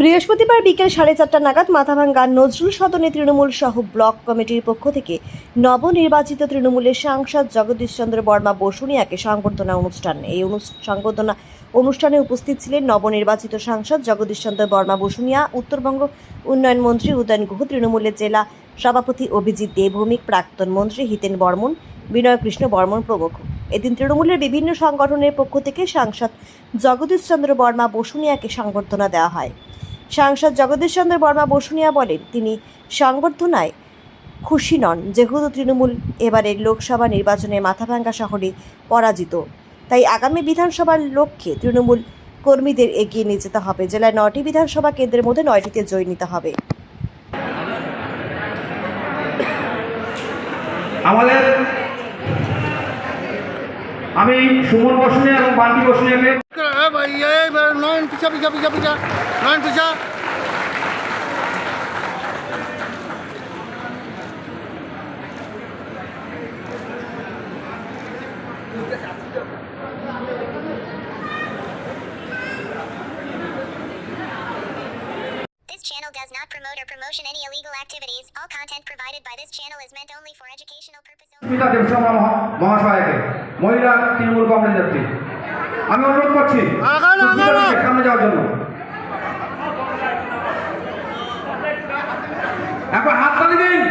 বৃহস্পতিবার বিকেল সাড়ে চারটা নাগাদ মাথাভাঙ্গা নজরুল সদনে তৃণমূল সহ ব্লক কমিটির পক্ষ থেকে নবনির্বাচিত তৃণমূলের সাংসদ জগদীশ চন্দ্র বর্মা বসুনিয়াকে সংবর্ধনা অনুষ্ঠান, এই সংবর্ধনা অনুষ্ঠানে উপস্থিত ছিলেন নবনির্বাচিত সাংসদ জগদীশ চন্দ্র বর্মা বসুনিয়া উত্তরবঙ্গ উন্নয়ন মন্ত্রী উদয়ন গুহ, তৃণমূলের জেলা সভাপতি অভিজিৎ দেবভৌমিক, প্রাক্তন মন্ত্রী হিতেন বর্মন বিনয় কৃষ্ণ বর্মন প্রমুখ। এদিন তৃণমূলের বিভিন্ন সংগঠনের পক্ষ থেকে সাংসদ জগদীশ চন্দ্র বর্মা বসুনিয়াকে সংবর্ধনা দেওয়া হয়। সাংসদ জগদীশ চন্দ্র বর্মা বসুনিয়া বলেন তিনি সংবর্ধনায় খুশি নন। যেহেতু তৃণমূল এবারের লোকসভা নির্বাচনে মাথাভাঙ্গা শহরে পরাজিত তাই আগামী বিধানসভার লক্ষ্যে তৃণমূল কর্মীদের এগিয়ে নিয়ে যেতে হবে। জেলায় নয়টি বিধানসভা কেন্দ্রের মধ্যে নয়টিতে জয় নিতে হবে। আমাদের আমি সুমন বসুনিয়া এবং বান্টি বসুনিয়াকে এ ভাই এ ভাই, নয়ন পিছা পিছা পিছা পিছা নয়ন পিছা This channel does not promote or promotion any illegal activities. All content provided by this channel is meant only for educational purposes. only. Sumita Debsharma মহা- মহাশয়াকে মহিলা তৃণমূল কংগ্রেস নেত্রী আমি অনুরোধ করছি যাওয়ার জন্য। একবার হাত তালি দিন।